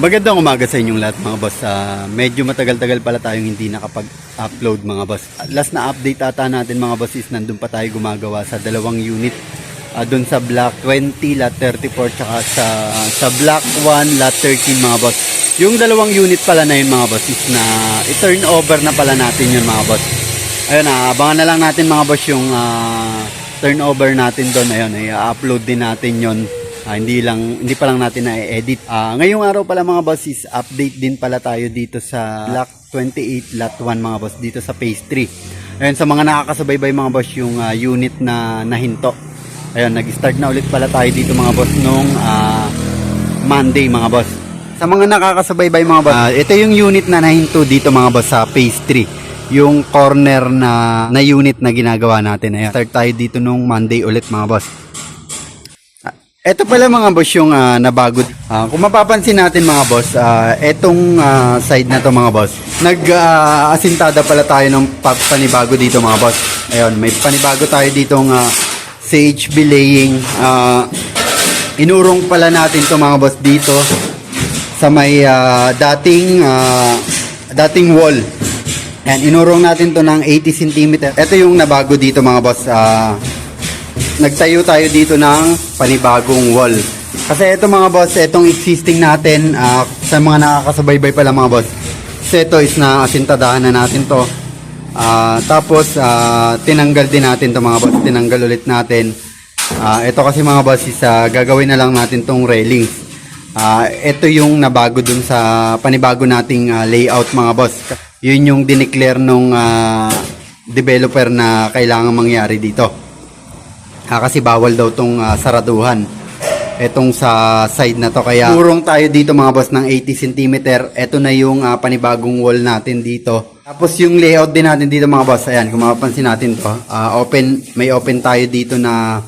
Magandang umaga sa inyong lahat mga boss. Ah, medyo matagal-tagal pala tayong hindi nakapag-upload mga boss. Last na update ata natin mga boss is nandun pa tayo gumagawa sa dalawang unit. Ah, doon sa block 20, lot 34, tsaka sa, sa block 1, lot 13 mga boss. Yung dalawang unit pala na yun mga boss is na i-turn over na pala natin yun mga boss. Ayun na, abangan na lang natin mga boss yung ah, turnover natin doon. Ayun, i-upload din natin yon Ah, hindi lang hindi pa lang natin na-edit. Ah, ngayong araw pala mga boss update din pala tayo dito sa Block 28 Lot 1 mga boss dito sa Phase 3. Ayun sa mga nakakasubaybay mga boss yung ah, unit na nahinto. Ayun, nag-start na ulit pala tayo dito mga boss nung ah, Monday mga boss. Sa mga nakakasubaybay mga boss, ah, ito yung unit na nahinto dito mga boss sa Phase 3 yung corner na na unit na ginagawa natin. Ayan. Start tayo dito nung Monday ulit mga boss. Ito pala mga boss yung ah, nabago. Ah, kung mapapansin natin mga boss, ah, etong ah, side na to mga boss, nag-asintada pala tayo ng pa- panibago dito mga boss. Ayun, may panibago tayo dito ng CHB laying. Ah, inurong pala natin to mga boss dito sa may ah, dating ah, dating wall. Ayan, inurong natin to ng 80 cm. Ito yung nabago dito mga boss. Ah, nagtayo tayo dito ng panibagong wall. Kasi ito mga boss, itong existing natin, ah, sa mga nakakasubaybay pala mga boss, kasi ito is na asintadahan na natin to. Ah, tapos, ah, tinanggal din natin to mga boss, tinanggal ulit natin. Ah, ito kasi mga boss is ah, gagawin na lang natin tong railings. Ah, ito yung nabago dun sa panibago nating ah, layout mga boss. Yun yung dineclare nung ah, developer na kailangan mangyari dito. Ah, kasi bawal daw tong ah, saraduhan. Etong sa side na to kaya urong tayo dito mga boss ng 80 cm. Ito na yung ah, panibagong wall natin dito. Tapos yung layout din natin dito mga boss. Ayan, kung mapapansin natin to. ah, open, may open tayo dito na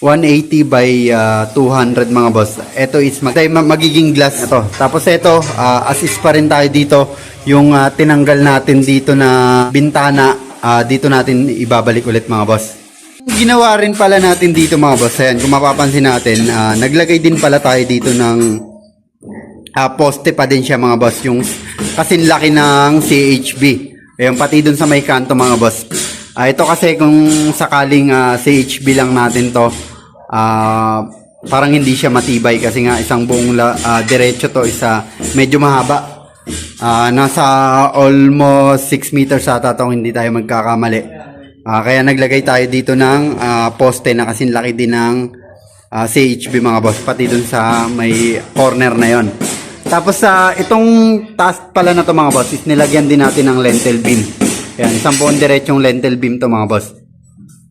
180 by ah, 200 mga boss. Ito is mag magiging glass ito. Tapos ito, ah, assist pa rin tayo dito. Yung ah, tinanggal natin dito na bintana, ah, dito natin ibabalik ulit mga boss. Ginawa rin pala natin dito mga boss. Ayan, kung mapapansin natin, ah, naglagay din pala tayo dito ng ah, poste pa din siya mga boss. Yung kasing laki ng CHB. Ayan, pati dun sa may kanto mga boss. Ah, ito kasi kung sakaling ah, CHB lang natin to, ah, parang hindi siya matibay kasi nga isang buong la, ah, diretso to isa medyo mahaba. Ah, nasa almost 6 meters ata tong hindi tayo magkakamali. Ah, kaya naglagay tayo dito ng ah, poste na kasing laki din ng ah, CHB mga boss, pati dun sa may corner na yon. Tapos sa itong task pala na to mga boss, is nilagyan din natin ng lentil beam. Ayan, isang buong diretsong lentil beam to mga boss.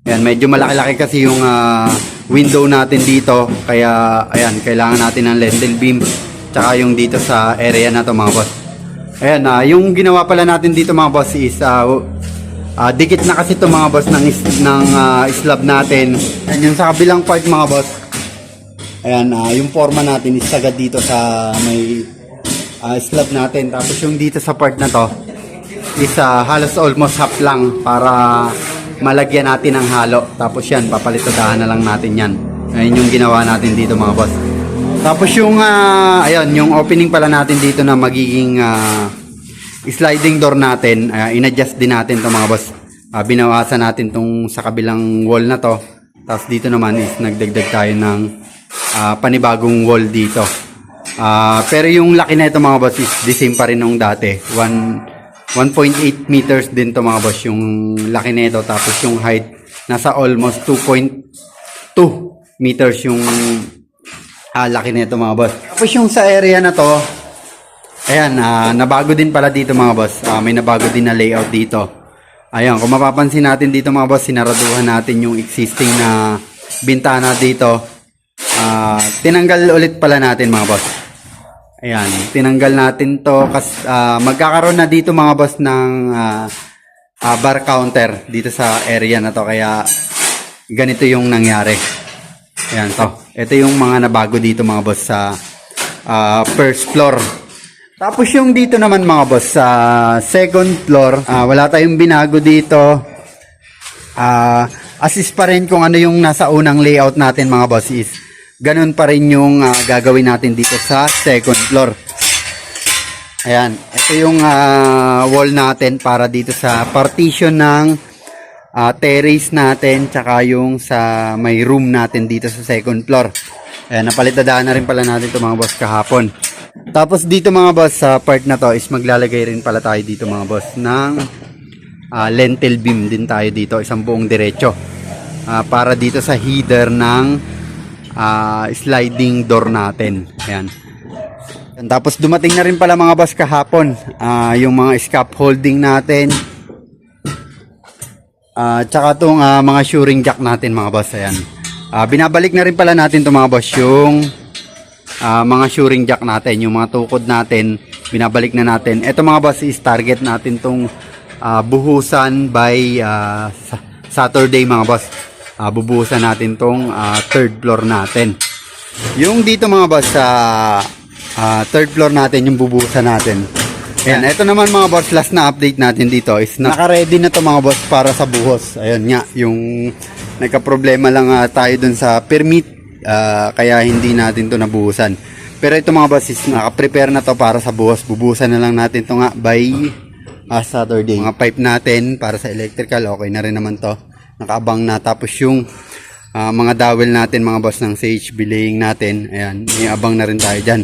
Ayan, medyo malaki-laki kasi yung ah, window natin dito, kaya ayan, kailangan natin ng lentil beam. Tsaka yung dito sa area na to mga boss. Ayan, ah, yung ginawa pala natin dito mga boss is ah, Ah, dikit na kasi 'to mga boss ng ng ah, slab natin. And yung sa kabilang part mga boss. Ayan, ah, yung forma natin is sagad dito sa may ah, slab natin. Tapos yung dito sa part na 'to is ah, halos almost half lang para malagyan natin ng halo. Tapos yan, papalitadahan na lang natin yan. Ayun yung ginawa natin dito mga boss. Tapos yung, ah, ayun, yung opening pala natin dito na magiging ah, sliding door natin, uh, in-adjust din natin to mga boss. Ah, binawasan natin tong sa kabilang wall na to. Tapos dito naman is nagdagdag tayo ng ah, panibagong wall dito. Ah, pero yung laki na ito mga boss is the same pa rin nung dati. One- 1.8 meters din to mga boss yung laki na ito. Tapos yung height nasa almost 2.2 meters yung ah, laki na ito mga boss. Tapos yung sa area na to, Ayan, ah, nabago din pala dito mga boss. Ah, may nabago din na layout dito. Ayan, kung mapapansin natin dito mga boss, sinaraduhan natin yung existing na bintana dito. Ah, tinanggal ulit pala natin mga boss. Ayan, tinanggal natin to kasi magkakaroon na dito mga boss ng ah, ah, bar counter dito sa area na to kaya ganito yung nangyari. Ayan to. Ito yung mga nabago dito mga boss sa ah, first floor. Tapos yung dito naman mga boss sa second floor, ah, wala tayong binago dito. Ah, assist pa rin kung ano yung nasa unang layout natin mga boss is ganun pa rin yung ah, gagawin natin dito sa second floor. Ayan, ito yung ah, wall natin para dito sa partition ng ah, terrace natin tsaka yung sa may room natin dito sa second floor. Ayan, napalitadaan na rin pala natin ito mga boss kahapon. Tapos dito mga boss, sa part na to is maglalagay rin pala tayo dito mga boss ng ah, lentil beam din tayo dito, isang buong diretso. Ah, para dito sa header ng ah, sliding door natin. Ayan. Tapos dumating na rin pala mga boss kahapon, ah, yung mga scaffolding natin. Ah, tsaka tong ah, mga shoring jack natin mga boss, ayan. Ah, binabalik na rin pala natin to mga boss yung ah, mga shoring jack natin, yung mga tukod natin, binabalik na natin. Ito mga boss is target natin tong ah, buhusan by sa- Saturday mga boss. Ah, bubuhusan natin tong ah, third floor natin. Yung dito mga boss sa ah, third floor natin, yung bubuhusan natin. Ayan, ito naman mga boss, last na update natin dito is naka-ready na to mga boss para sa buhos. Ayun nga, yung nagka-problema lang ah, tayo dun sa permit, ah, kaya hindi natin to nabuhusan. Pero ito mga boss is naka-prepare na to para sa buhos. Bubuhusan na lang natin to nga by ah, Saturday. Mga pipe natin para sa electrical, okay na rin naman to. Nakaabang na. Tapos yung ah, mga dowel natin mga boss ng CHB laying natin, ayan, may abang na rin tayo dyan.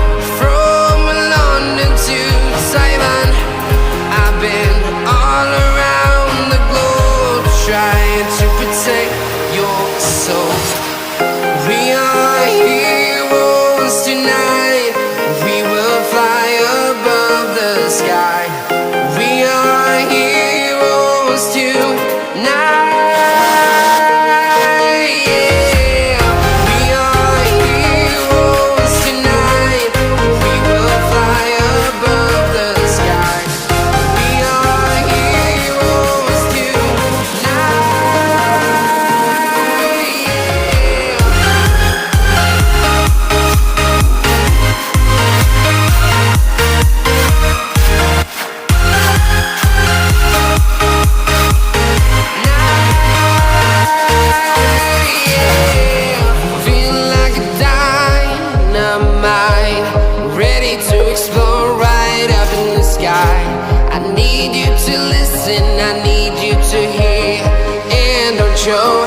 dynamite, ready to explore right up in the sky. I need you to listen, I need you to hear, and don't show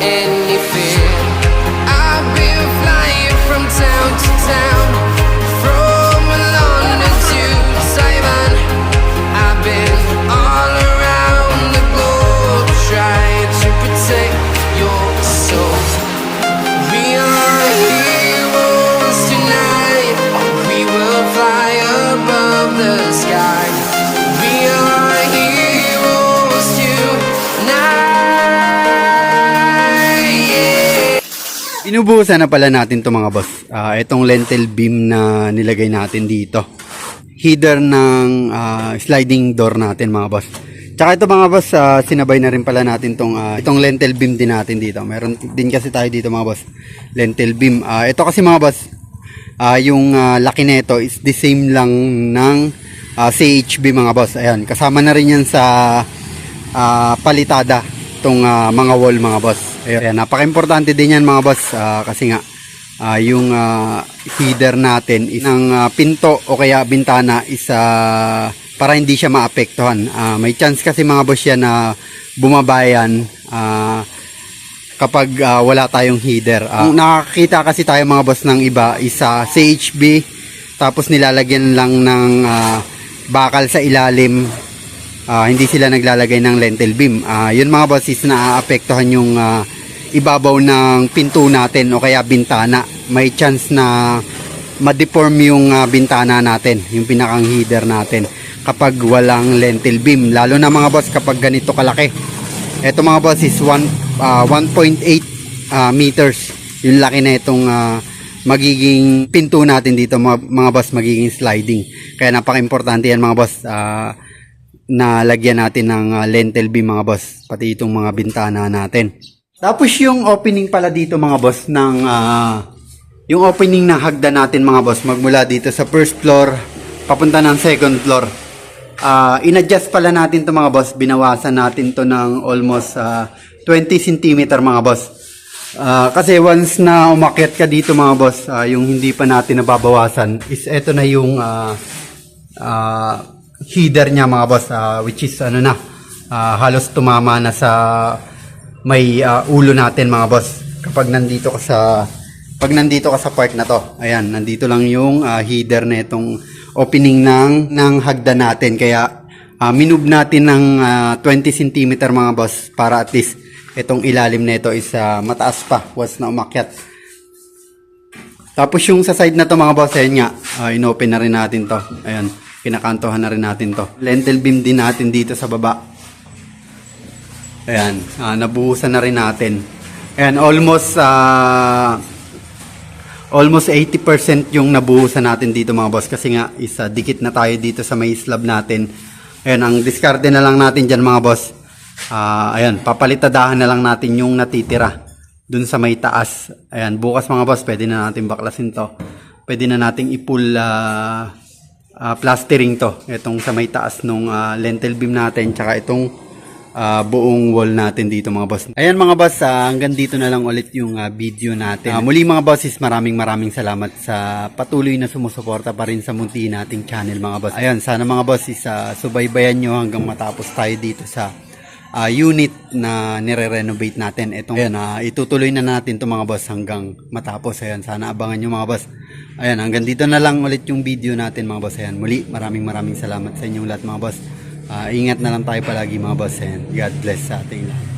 any Inubuhusan na pala natin to mga boss. Ah, itong lentil beam na nilagay natin dito. Header ng ah, sliding door natin mga boss. Tsaka ito mga boss, ah, sinabay na rin pala natin tong ah, itong lentil beam din natin dito. Meron din kasi tayo dito mga boss. Lentil beam. Ah, ito kasi mga boss, ah, yung ah, laki nito is the same lang ng ah, CHB mga boss. Ayan, kasama na rin yan sa ah, palitada tong ah, mga wall mga boss. Ayan, napaka-importante din yan mga boss ah, kasi nga ah, yung ah, header natin ng ah, pinto o kaya bintana is ah, para hindi siya maapektuhan. Ah, may chance kasi mga boss yan na bumabayan ah, kapag ah, wala tayong header. Ang nakakita kasi tayo mga boss ng iba is sa CHB tapos nilalagyan lang ng ah, bakal sa ilalim Ah, hindi sila naglalagay ng lentil beam. Ah, yun mga boss is naaapektuhan yung ah, ibabaw ng pinto natin o kaya bintana. May chance na ma-deform yung ah, bintana natin, yung pinakang header natin kapag walang lentil beam. Lalo na mga boss kapag ganito kalaki. Ito mga boss is one, ah, 1.8 ah, meters. Yung laki na itong ah, magiging pinto natin dito mga, mga boss magiging sliding. Kaya napaka-importante yan mga boss. Ah, na lagyan natin ng ah, lentil beam mga boss, pati itong mga bintana natin. Tapos yung opening pala dito mga boss ng ah, yung opening ng hagdan natin mga boss magmula dito sa first floor papunta ng second floor. Ah, in-adjust pala natin to mga boss, binawasan natin to ng almost ah, 20 cm mga boss. Ah, kasi once na umakyat ka dito mga boss, ah, yung hindi pa natin nababawasan is eto na yung ah, ah, header niya mga boss ah, which is ano na ah, halos tumama na sa may ah, ulo natin mga boss kapag nandito ka sa pag nandito ka sa part na to ayan nandito lang yung ah, header na itong opening ng ng hagdan natin kaya ah, minove natin ng ah, 20 cm mga boss para at least itong ilalim na ito is ah, mataas pa once na umakyat tapos yung sa side na to mga boss, ayun nga, ah, inopen na rin natin to. Ayan, kinakantohan na rin natin to. Lentil beam din natin dito sa baba. Ayan, ah, nabuhusan na rin natin. Ayan, almost ah, almost 80% yung nabuhusan natin dito mga boss kasi nga is ah, dikit na tayo dito sa may slab natin. Ayan, ang diskarte na lang natin dyan mga boss. Ah, ayan, papalitadahan na lang natin yung natitira dun sa may taas. Ayan, bukas mga boss, pwede na natin baklasin to. Pwede na nating ipul ah, ah, plastering to. Itong sa may taas nung ah, lentil beam natin, tsaka itong ah, buong wall natin dito mga boss. Ayan mga boss, ah, hanggang dito na lang ulit yung ah, video natin. Ah, muli mga bosses, maraming maraming salamat sa patuloy na sumusuporta pa rin sa munti nating channel mga boss. Ayan, sana mga bosses, ah, subaybayan nyo hanggang matapos tayo dito sa ah, unit na nire-renovate natin. Itong, ayan, ah, itutuloy na natin to mga boss hanggang matapos. Ayan, sana abangan nyo mga boss. Ayan, hanggang dito na lang ulit yung video natin mga boss. Ayan, muli, maraming maraming salamat sa inyong lahat mga boss. Ah, ingat na lang tayo palagi mga boss. Ayan, God bless sa ating lahat.